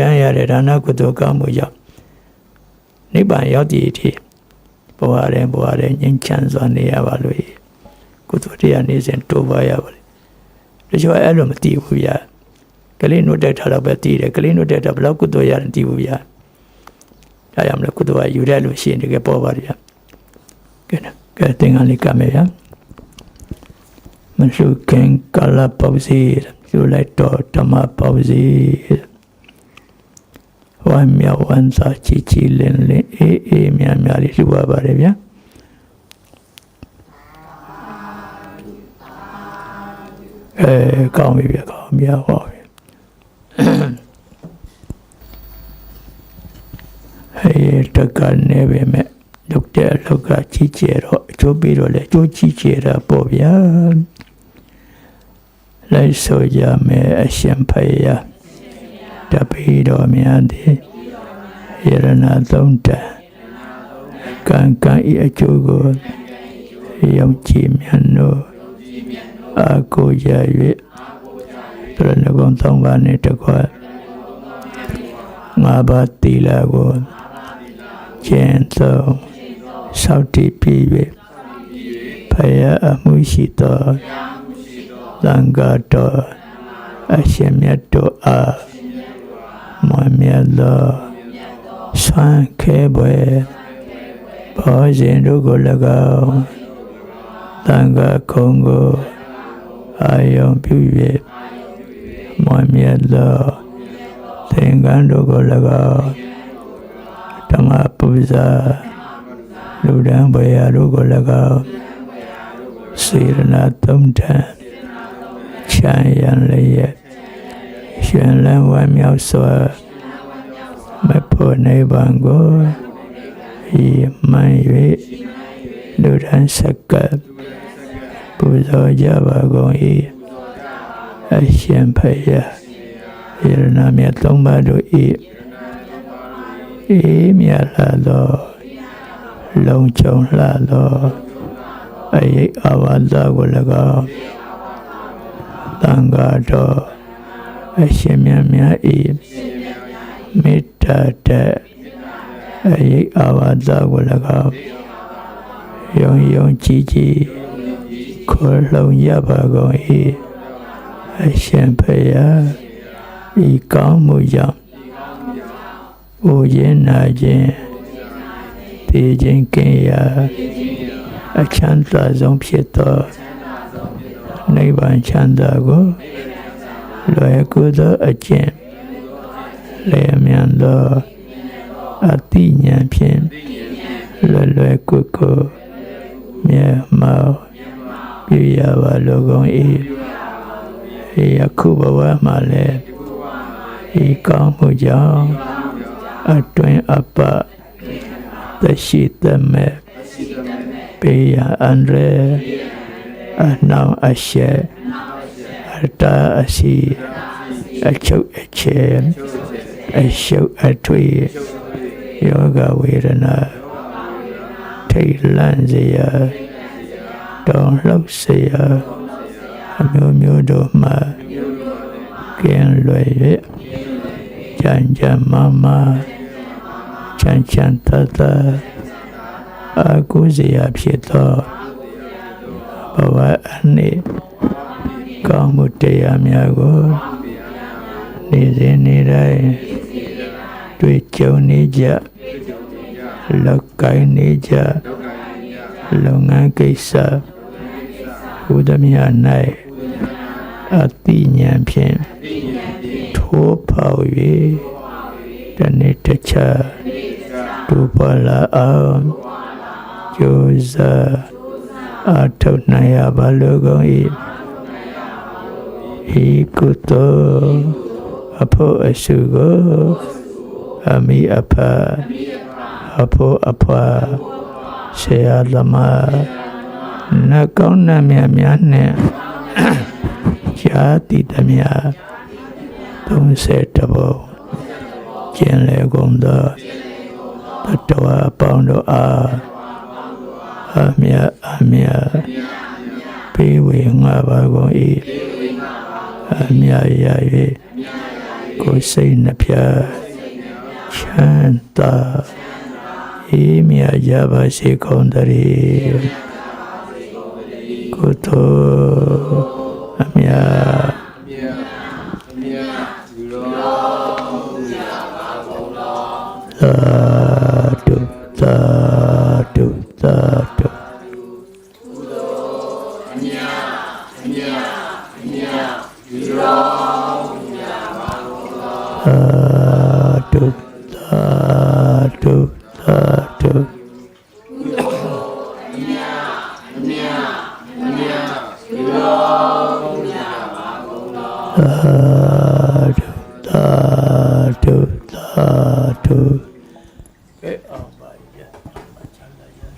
ဒန်းရတဲ့ဒါနကုသိုလ်ကောင်းမှုကြောင့်နိဗ္ဗာန်ရောက်တည်အထိဘဝရင်ဘဝရင်ငြိမ်းချမ်းစွာနေရပါလို့ကုသိုလ်တရားနေစဉ်တိုးပွားရပါလေတချို့အဲ့လိုမသိဘူးဗျာကလေးနှုတ်တက်ထားတော့ပဲသိတယ်ကလေးနှုတ်တက်တာဘယ်လောက်ကုသိုလ်ရတယ်သိဘူးဗျာဒါကြောင့်မလို့ကုသိုလ်ကယူရလို့ရှိရင်တကယ်ပေါ်ပါဗျာကဲနော်ကဲသင်္ကန်းလေးကမယ်ဗျာမရှုခင်ကလပေါ့စီယူလိုက်တော့ဓမ္မပေါ့စီ ဝမ်းမြောက်ဝမ်းသာချီချီလင်းလင်းအေးအေးမြတ်မြတ်လေးလှူပါပါတယ်ဗျာအဲကောင်းပြီဗျာကောင်းပြီဟောပြီဟဲ့တကနေပဲမဲ့လုတ်တဲ့အလောက်ကကြီးကျယ်တော့အကျိုးပြီးတော့လေအကျိုးကြီးကျယ်တာပေါ့ဗျာလိုက်ဆိုကြမယ်အရှင်ဖယား တပိတော်များသည်ယရနာသုံးတန်ကံကံဤအကျိုးကိုယုံကြည်မြတ်တို့အာကိုရ၍ပြရဏဂုံသုံးပါးနှင့်တကွငါးပါးတီလာကိုကျင့်သုံးစောင့်တည်ပြီး၍ဖယားအမှုရှိသောသံဃာတော်အရှင်မြတ်တို့အား မွန်မြတ်သောဆွမ်းခဲပွဲဘောဇင်တို့ကို၎င်းသံဃာခုံကိုအာယုံပြု၍မွန်မြတ်သောသင်္ကန်းတို့ကို၎င်းဓမ္မပူဇာလူဒန်းဘွေရာတို့ကို၎င်းစေရနာသုံးထံချမ်းရန်လျက် ရှင်လန်းဝမ်းမြောက်စွာမဖို့နိဗ္ဗာန်ကိုဤမှန်၍လူဒန်းစက္ကပ်ပူဇော်ကြပါကုန်၏အရှင်ဖယားယရနာမြတ်သုံးပါးတို့၏အေးမြတ်လာသောလုံချုံလှသောအရေးအဝါဒကို၎င်းတန်ဃာတော် အရှင်မြတ်များဤမေတ္တာတဲ့အရေးအဝါဒကို၎င်းယုံယုံကြည်ကြည်ခေါ်လုံရပါကုန်၏အရှင်ဖယားဤကောင်းမှုကြောင့်အိုရင်နာခြင်းတည်ခြင်းကင်းရာအချမ်းသာဆုံးဖြစ်သောနိဗ္ဗာန်ချမ်းသာကို လွယ်ကူသောအကျင့်လျင်မြန်သောအတိညာဖြင့်လွယ်လွယ်ကူကူမြတ်မောပြရပါလိုကုန်၏ယခုဘဝမှာလည်းဤကောင်းမှုကြောင့်အတွင်အပတရှိတမေပေယအန္တရအနောင်အရှေ အတာအစီအချုပ်အချေအရှုပ်အထွေယောဂဝေဒနာထိတ်လန့်စေရတောင်းလှုပ်စေရအမျိုးမျိုးတို့မှကင်းလွယ်၍ကြံကြံမမချမ်းချမ်းသာသာအကုဇေယဖြစ်သောဘဝအနေ ကောင်းမှုတရားများကိုနေ့စဉ်နေ့တိုင်းတွေ့ကြုံနေကြလောက်ကိုင်းနေကြလုပ်ငန်းကိစ္စဘုဒ္ဓမြတ်၌အတိညာဖြင့်ထိုးပေါ၍တနေ့တခြားဒုပလာအောင်ကျိုးစားအထောက်နိုင်ရပါလိုကုန်၏ ဤကုသိုလ်အဖို့အစုကိုအမိအဖအဖို့အဖွာဆရာသမားနတ်ကောင်းနတ်မြတ်များနဲ့ဇာတိတမြတ်30တဘောကျင်လေကုန်သောတတဝအပေါင်းတို့အားအမြတ်အမြတ်ပေးဝေငါပါကုန်၏ အမြတ်ရ၍ကိုယ်စိတ်နှပြချမ်းသာအေးမြတ်ရပါစေကုန်တည်းကိုတော်အမြတ်သာဓုသာဓုသာဓုဘုရားအမြတ်အမြတ်အမြတ် Satu, satu, satu. Satu, satu, satu. Eh, apa ya? Macam mana ya?